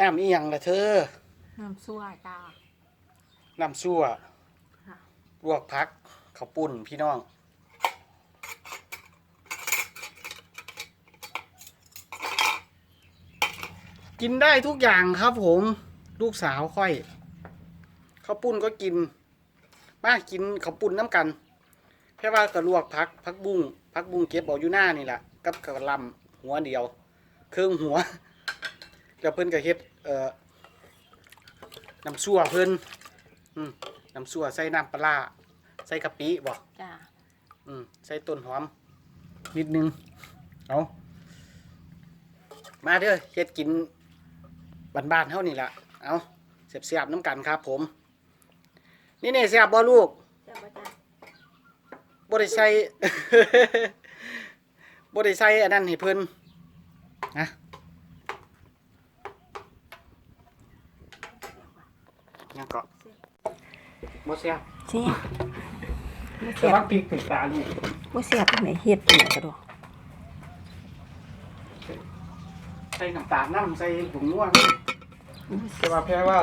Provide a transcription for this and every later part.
น้ำอีหยังล่ะเธอ น้ำซั่วจ้า น้ำซั่วค่ะ ลวกพักข้าวปุ้นพี่น้อง กินได้ทุกอย่างครับผม ลูกสาวค่อยข้าวปุ้นก็กิน มากินข้าวปุ้นน้ำกันแค่ว่าก็ลวกพักพักบุ้งพักบุ้งเก็บเอาอยู่หน้านี่แหละกับกระหลำหัวเดียว เครื่องหัว แล้วเพิ่นก็เฮ็ดเอ่อน้ำซั่วเพิ่นอืมน้ำซั่วใส่น้ำปลาร้าใส่กะปิบ่จ้าอืมใส่ต้นหอม นิดนึงเอามาเด้อเฮ็ดกินบ้านๆเท่านี่ละเอาเสียบๆน้ำกันครับผม นี่นี่เสียบบ่ลูกจ้าบ่จ้าบ่ได้ใส่ บ่ได้ใส่อันนั้นให้เพิ่นนะ ยังเกาะบ่เสียบเสียบบ่แต่เสียบว่าพริกถึงตาลูกบ่เสียบที่ไหนเฮ็ดเนี่ยกระโดดใส่น้ำตาลน้ำใส่ผงนัวนี่แต่ว่าแพ้ว่า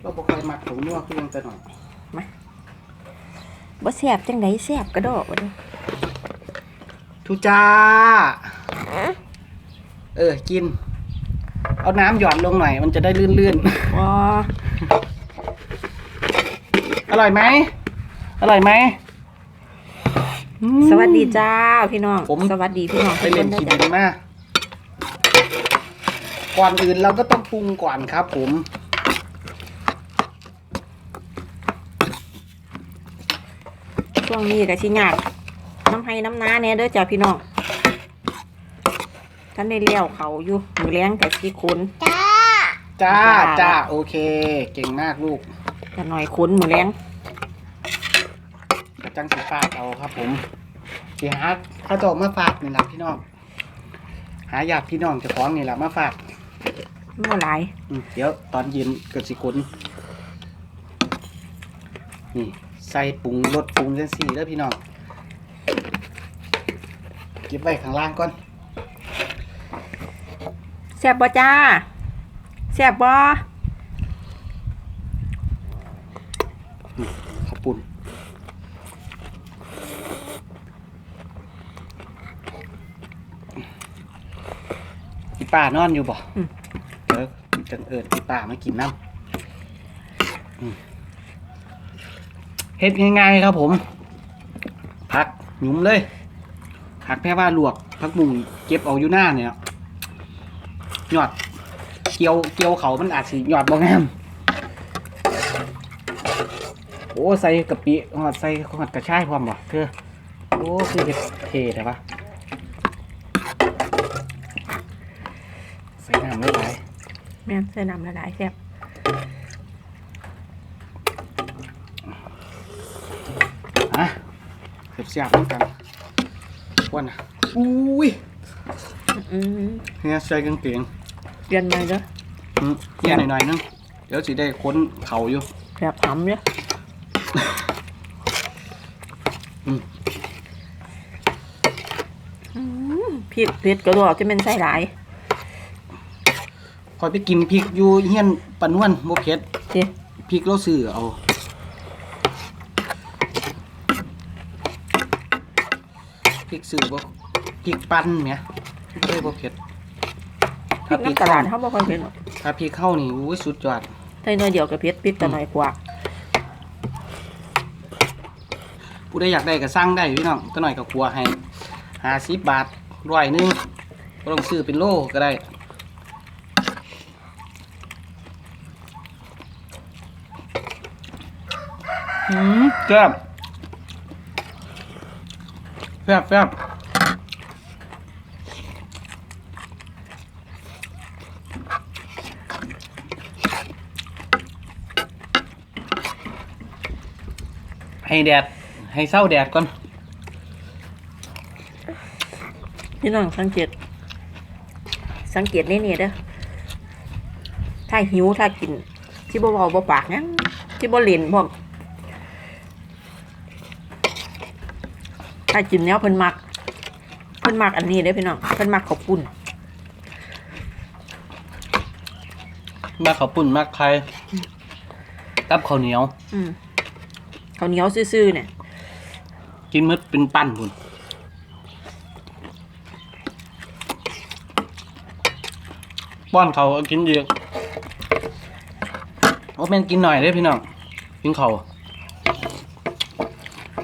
เราบ่เคยมักผงนัวคือยังแต่หน่อยบ่เสียบจังไดเสียบกระโดดบ่เด้อทุจ้า เออกิน เอาน้ำหยอดลงหน่อยมันจะได้ลื่นว้าๆอร่อยไหมอร่อยไหมอืมสวัสดีจ้าพี่น้องผม สวัสดีพี่น้องไปเล่นทุขี้กคดินมาก่อนอื่นเราก็ต้องปรุงก่อนครับ ผม ช่วงนี้ก็สิยากน้ำให้น้ำนาแน่เด้อจ้าพี่น้อง ท่านได้เลี้ยวเขาอยู่มือแรงแต่สิขุนจ้า จ้าจ้าโอเค เก่งมากลูกจะหน่อยขุนมือแรงกระจังสีฟาดเอาครับ ผมสีหาข้าเจามาฝากนี่แหละพี่น้อง หาญาติพี่น้องเจะฟ้าของนี่แหละมาฝากบ่หลายอืมเดี๋ยวตอนเย็นเกิดสิคนนี่ใส่ปรุงรสปรุงจังสี่แล้วพี่น้องเก็บไว้ข้างล่างก่อน แซ่บบ่จ้าแซ่บบ่ข้าวปุ่นพี่ป้านอนอยู่บ่เดี๋ยวจังเอิญพี่ป้ามากินน้ำอืมเฮ็ดง่ายๆครับผม ผักหยุมเลยผักแพร่ว่าลวกผักบุ้งเก็บเอาอยู่หน้าเนี่ยห ยอด เกี่ยวเกี่ยวเขามันอาจสิหยอดบ่งามโอ้ใส่กะปิหอดใส่หอดกระชายพร้อมบ่เธอโอ้คือเฮ็ดเท่แต่ว่าใส่น้ำไม่ไหลายแม่นใส่น้ำละลายแซ่บอะเสียบเสียบๆเหมือนกันอ้วนอะอุ้ยอืมเนี่ยใส่กางเกง เรียนมาเด้ออืมเนี่ยหน่อยๆนึงเดี๋ยวสิได้ค้นเขาอยู่แบบหำเด้ออืมอืมพริกเผ็ดกระโดดจะเป็นไส้หลายคอยไปกินพริกอยู่เฮียนปานนวนโมเพ็ดเจ้พริกเราซื้อเอาพริกซื้อบ่พริกปั้นเนี่ยไม่ได้บ่เผ็ด พริกน้ำตลาดเขาบ่ค่อยเผ็ดหรอกถ้าพริกเข้านี่อุ้ยสุดยอดใส่น้อยเดียวกับเผ็ดพริกก็น้อยกว่า ผู้ใดอยากได้ก็สั่งได้พี่น้องตัวหน่อยก็ครัวให้ห้าสิบบาทร้อยหนึงก็ต้องซื้อเป็นโลก็ได้หืมแซ่บแซ่บแซ่บ ให้แดด ให้เศร้าแดดก่อน พี่น้องสังเกต สังเกตนี่นี่เด้อถ้าหิวถ้ากิน ที่บ่เบาบ่ปากเนี่ยที่บ่เล่นพร้อมถ้ากินแนวเพิ่นมัก เพิ่นมักอันนี้เด้อพี่น้องเพิ่นมักข้าวปุ้นมาข้าวปุ่นมาไข่กับข้าวเหนียว อืม ข้าวเหนียวซื่อๆเนี่ยกินมืดเป็นปั้นพุ่นป้อนเขากินเยอะโอ้แม่นกินหน่อยเด้อพี่น้องกินเขาว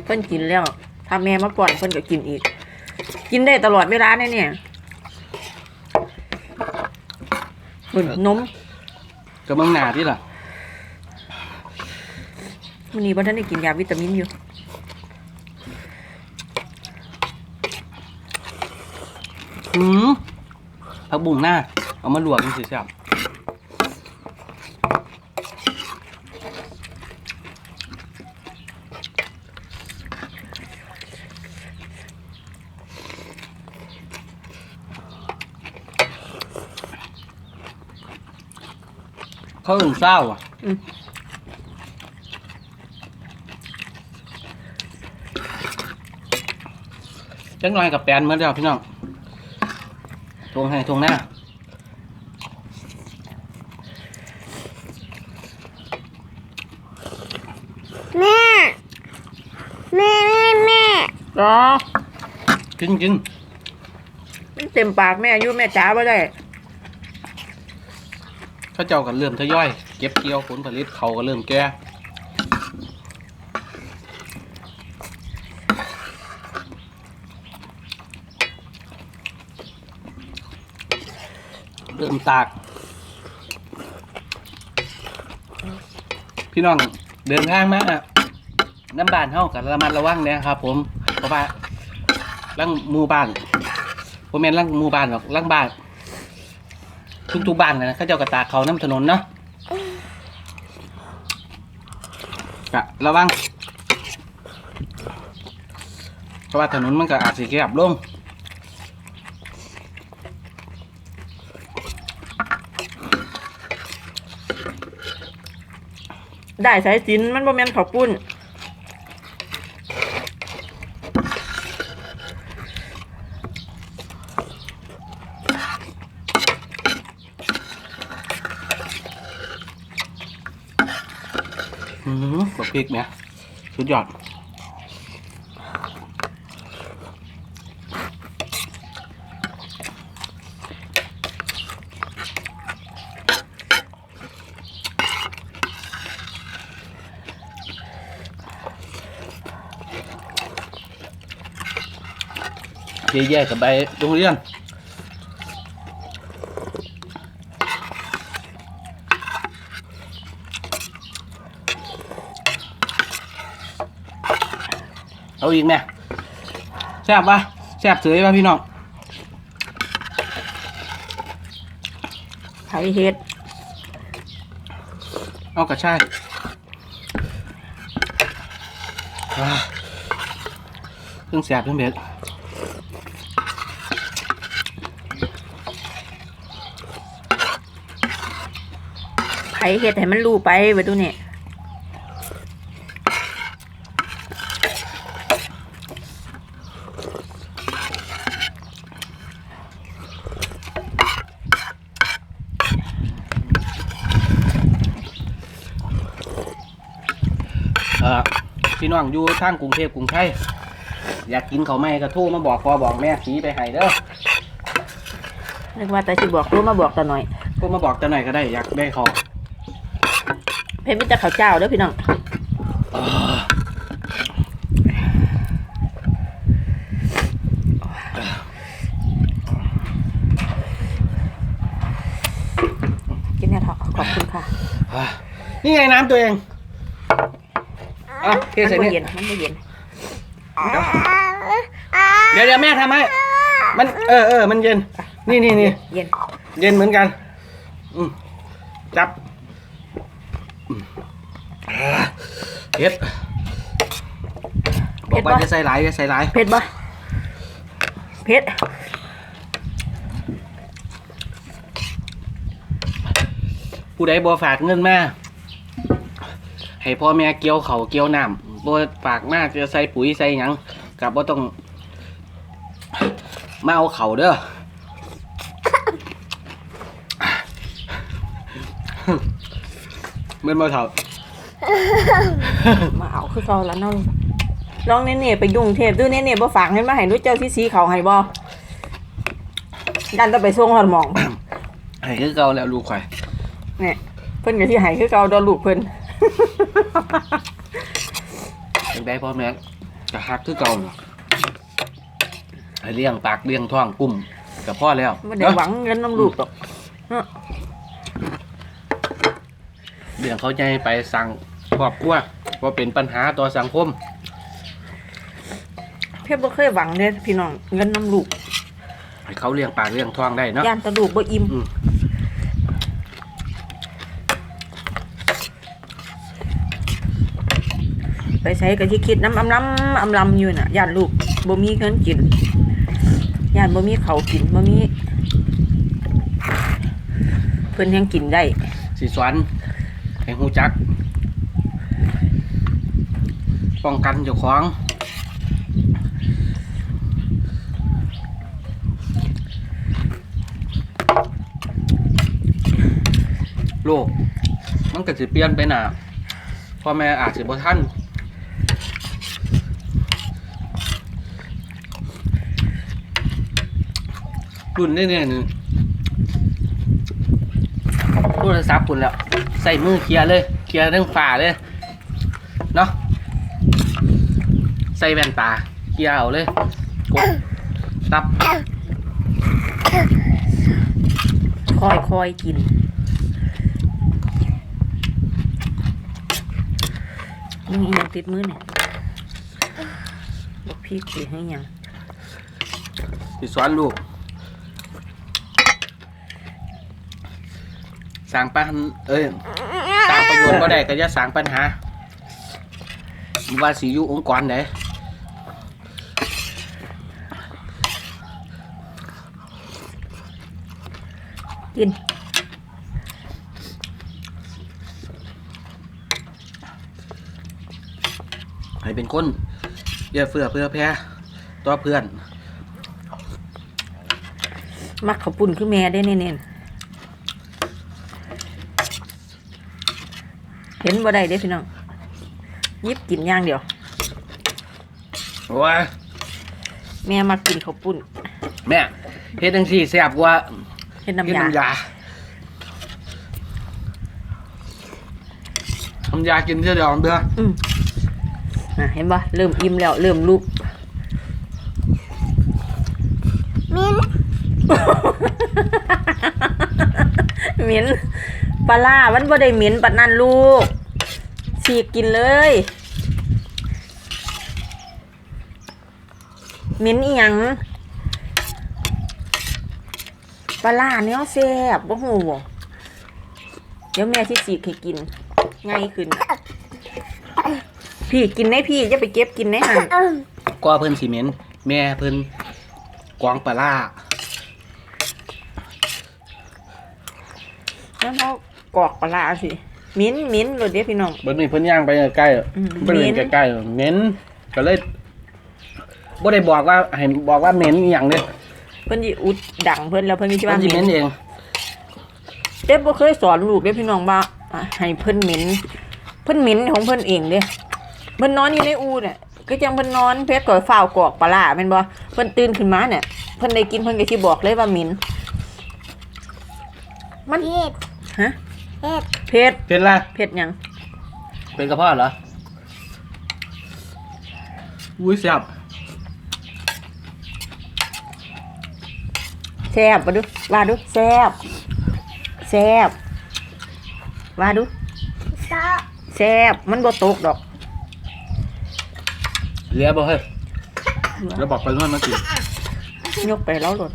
เพิ่นกินแล้วถ้าแม่มาป้อนเพิ่นก็กินอีก กินได้ตลอดเวลาเนี่ยเนี่ยหุ่นนมกับเมืองหนาที่ล่ะ วันนี้บ่ทันได้กินยาวิตามินอยู่หืมผักบุ้งหน้า เอามาลวกมันสิครับเขาอื่นเศร้าอะ อืม จังหน่อยกับแปลนเมื่อเดียวพี่น้องทวงให้ทวงหน้าแม่แม่แม่แม่รอกินกินมันเต็มปากแม่อยู่แม่จ๋าบ่ได้เขาเจ้ากันเริ่มทยอย เก็บเกี่ยวผลผลิตเขาก็เริ่มแก่ ตาก พี่น้องเดินทางมาน้ำบานเท่ากับระมัดระวังเนี่ยครับ ผมเพราะว่าลังมูบ้านผมแม่นลังมูบ้านหรอกลังบ้านทุกทุกบ้านเลยนะเขาเจ้ากระตากเขาน้ำถนนเนาะกะระวังเพราะว่าถนนมันก็อาจสิแคบลง ได้สายสินมันบ่แม่นข้าวปุ้นอืมบักพริกเนี่ยสุดยอด แย่ๆกับไปโรงเรียนเอาอีกแม่แซ่บปะแซ่บเสยปะพี่น้องไผเฮ็ด เอากระชายอ่าเพิ่งแซ่บเพิ่งเบ็ด ไผเฮ็ดให้มันรู้ไปว่าดูเนี่ยเอ่อพี่น้องอยู่ทางกรุงเทพกรุงไทยอยากกินเขาวไหม่ก็โทรมาบอกพอบอกแม่สีไปให้เด้อนึกว่าแต่สิบอกรู้มาบอกตาหน่อยโทรมาบอกจะหน่อยก็ได้อยากได้เขาว เพิ่นมีแต่ข้าวเจ้าเด้อพี่น้องกินเนี่ยเถอะขอบคุณค่ะอ่านี่ไงน้ำตัวเองอะเทมันใส่ไม่นี่เย็นมันไม่เย็นเดี๋ยวเดี๋ยวแม่ทำให้มันเออเออมันเย็น นี่นี่นี่เย็น เย็นเหมือนกัน อืมจับอืมอ่า เผ็ดบอกว่าจะใส่หลายจะใส่หลายเผ็ดบ่เผ็ดผู้ใดบ่ฝากเงินมาให้พ่อแม่เกี่ยวเขาวเกี่ยวน้ำบ่ฝากมาจะใส่ปุ๋ยใส่หยังกับบ่ต้องมาเอาเขาเด้อเมื่อมาเถา มาเอาคือเก่าแล้วเนาะลองเน่ๆไปยุ่งเทพดูเน่ๆบ่ฝากให้มาให้รู้เจ้าที่สีเขาให้บ่ดันต้องไปส่งฮอดหมองไอ้คือเก่าแล้วลูกข่อยเนี่ยเพิ่นก็สิให้คือเก่าดอลูกเพิ่นยังได้พ่อแม่จะฮักคือเก่าให้เลี้ยงปากเลี้ยงท้องกุ้มกับพ่อแล้วบ่ได้หวังเงินน้ำลูกดอกเลี้ยงเขาใจไปสั่ง ครอบครัวว่าเป็นปัญหาต่อสังคม เพิ่นบ่เคยหวังเด้อพี่น้องเงินน้ำลูกให้เขาเลี้ยงปากเลี้ยงท้องได้เนาะ ย่านแตะลูกบ่อิ่มอืม ไปใช้ก็สิคิดน้ำอำลำอำลำอยู่น่ะย่านลูกบ่มีเงินกินย่านบ่มีข้าวกินบ่มีเพิ่นยังกินได้สีสวนให้หูจัก ป้องกันเจ้าของโลกมันก็สิเปลี่ยนไปหน่ะพ่อแม่อาจสิบ่ทันรุ่นนี้เนี่ยนี่โทรศัพท์คุณแล้ว ใส่มือเคลียร์เลย เคลียร์เรื่องฝ่าเลย เนาะ ใส่แว่นตาเคลียร์เอาเลยกดตับค่อยกิน นี่ยังติดมือเนี่ยบอกพี่คุยให้ยังสิสอนลูกสร้างปัญเอ้ยสร้างประโยชน์ก็ได้ก็จะสร้างปัญหาว่าสิอยู่องค์กรไหน กิน ให้เป็นคนอย่าเฟื่อเพื่อแพ้ตัวเพื่อน มักข้าวปุ่นคือแม่ได้เน่นๆเห็นบ่ได้เด้พี่น้องหยิบกินอย่างเดียวโอ้ยแม่มากินข้าวปุ้น แม่เฮ็ดจังซี่แซ่บกว่าเห็นเฮ็ดน้ำยา น้ำยาน้ำยากินเท่าเดียวเด้ออืมน่ะเห็นบ่เริ่มอิ่มแล้ว เริ่มลุก มิ้นเหม็นปลาล่ามันบ่ได้เหม็นปัดนั่นลูกฉีกกินเลยเหม็นอีหยัง ปลาล่าเนี้ยแซ่บบ่ฮู้บ่เดี๋ยวแม่สิฉีกให้กิน ง่ายขึ้น พี่กินได้พี่จะไปเก็บกินได้หั่นอืมก็เพิ่นสิเหม็นแม่เพิ่นกวางปลาร้าแล้วเขากรอกปลาร้าสิเหมิ้นเหมิ้นเลยเด้พี่น้องเบิ่นี้เพิ่นย่างไปใกล้ๆอะอืมเพิ่นเล่นเหม็นใกล้ๆเหม็นก็เลยบ่ได้บอกว่าให้บอกว่าเหม็นอีหยังเด้ เพิ่นสิอุดดังเพิ่นแล้วเพิ่นสิเพิ่ว่านสิเหเหม็ม็นนเองเด็บ่เคยสอนลูกเด้พี่น้องว่าอะให้เพิ่นเหม็นเพิ่นเหม็นของเพิ่นเองเด้เพิ่นนอนอยู่ในอูเนี่ยก็จังเพิ่นนอนเพชรก่อยฝ้าวกรอกปลาร้าแม่นบ่เพิ่นตื่นขึ้นมาเนี่ยเพิ่นได้กินเพิ่นก็สิบอกเลยว่าเหม็นมันเผ็ดฮะเผ็ดเผ็ดเป็นไรเผ็ดหยังเป็นกระเพาะเหรออุ้ยแซ่บ แซ่บบ่ดูว่าดูแซ่บแซ่บว่าดูซอสแซ่บมันบ่ตกดอกเหลือบ่เฮ้ยแล้วบอกไปนวดมากินยกไปแล้วหลด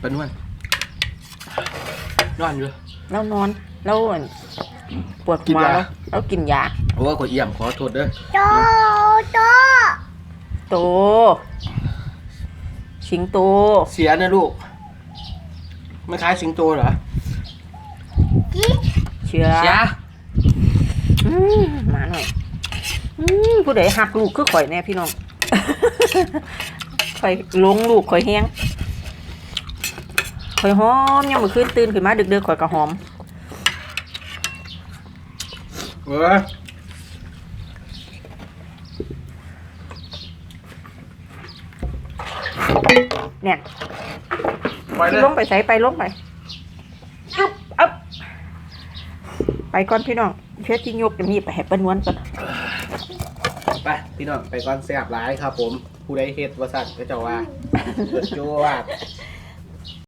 ไปนวดนอนอยู่แล้วนอนแล้วอั่นปวดกินหัวยาแล้วแล้วกินยาโอ้ยขอเอี่ยมขอโทษเด้อโตโตโต สิงโต เสียนะลูกไม่คล้ายสิงโตเหรอกิ๊กเชื้อเสียอืมมาหน่อยอืมผู้ใดหักลูกคือข่อยแน่พี่น้อง ข่อยลงลูกข่อยแห้งข่อยหอมยังมือขึ้นตื่นขึ้นมาดึกๆข่อยก็หอม เออ เนี่ยไปเลที่ยลงไปใส่ไปลงไปอึ๊บอึ๊บไปก่อนพี่น้องเชื่อที่ยกจะมีไปให้ป้านวลก่อนไปพี่น้องไปก่อนแซ่บหลายครับผม ผู้ใดเฮ็ดว่าสั่นก็จะว่าสุดยอด